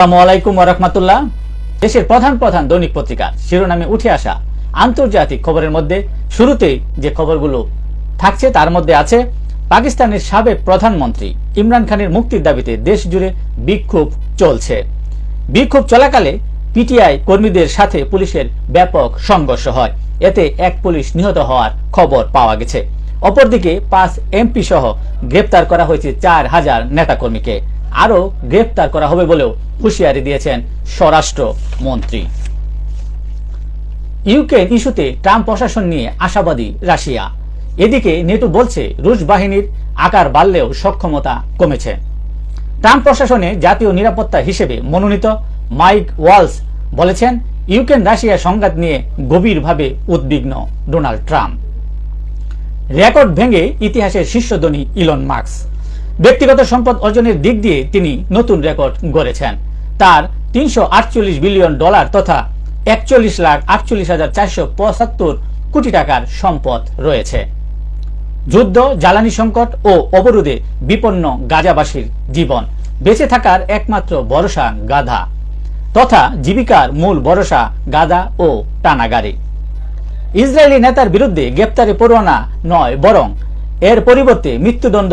আসসালামু আলাইকুম দেশের প্রধান প্রধান দৈনিক পত্রিকা, শিরোনামে উঠে আসা আন্তর্জাতিক খবরের মধ্যে শুরুতেই যে খবরগুলো থাকছে তার মধ্যে আছে পাকিস্তানের সাবেক প্রধানমন্ত্রী ইমরান খানের মুক্তির দাবিতে দেশ জুড়ে বিক্ষোভ চলছে। বিক্ষোভ চলাকালে পিটিআই কর্মীদের সাথে পুলিশের ব্যাপক সংঘর্ষ হয়। এতে এক পুলিশ নিহত হওয়ার খবর পাওয়া গেছে। অপরদিকে পাঁচ এমপি সহ গ্রেপ্তার করা হয়েছে চার হাজার নেতাকর্মীকে। আরও গ্রেপ্তার করা হবে বলেও হুঁশিয়ারি দিয়েছেন স্বরাষ্ট্র মন্ত্রী ইউক্রেন ইস্যুতে ট্রাম্প প্রশাসন নিয়ে আশাবাদী রাশিয়া। এদিকে নেটো বলছে, রুশ বাহিনীর আকার বাড়লেও সক্ষমতা কমেছে। ট্রাম্প প্রশাসনে জাতীয় নিরাপত্তা হিসেবে মনোনীত মাইক ওয়ালস বলেছেন ইউক্রেন রাশিয়া সংঘাত নিয়ে গভীরভাবে উদ্বিগ্ন ডোনাল্ড ট্রাম্প। রেকর্ড ভেঙে ইতিহাসের শীর্ষধনী ইলন মার্কস ব্যক্তিগত সম্পদ অর্জনের দিক দিয়ে তিনি নতুন রেকর্ড গড়েছেন। তার তিনশো আটচল্লিশ বিলিয়ন ডলার তথা একচল্লিশ লাখ আটচল্লিশ হাজার চারশো পঁচাত্তর কোটি টাকার সম্পদ রয়েছে। যুদ্ধ, জ্বালানি সংকট ও অবরোধে বিপন্ন গাজাবাসীর জীবন। বেঁচে থাকার একমাত্র ভরসা গাধা তথা জীবিকার মূল ভরসা গাদা ও টানাগাড়ি ইসরায়েলি নেতার বিরুদ্ধে গ্রেপ্তারি পরোয়ানা নয়, বরং এর পরিবর্তে মৃত্যুদণ্ড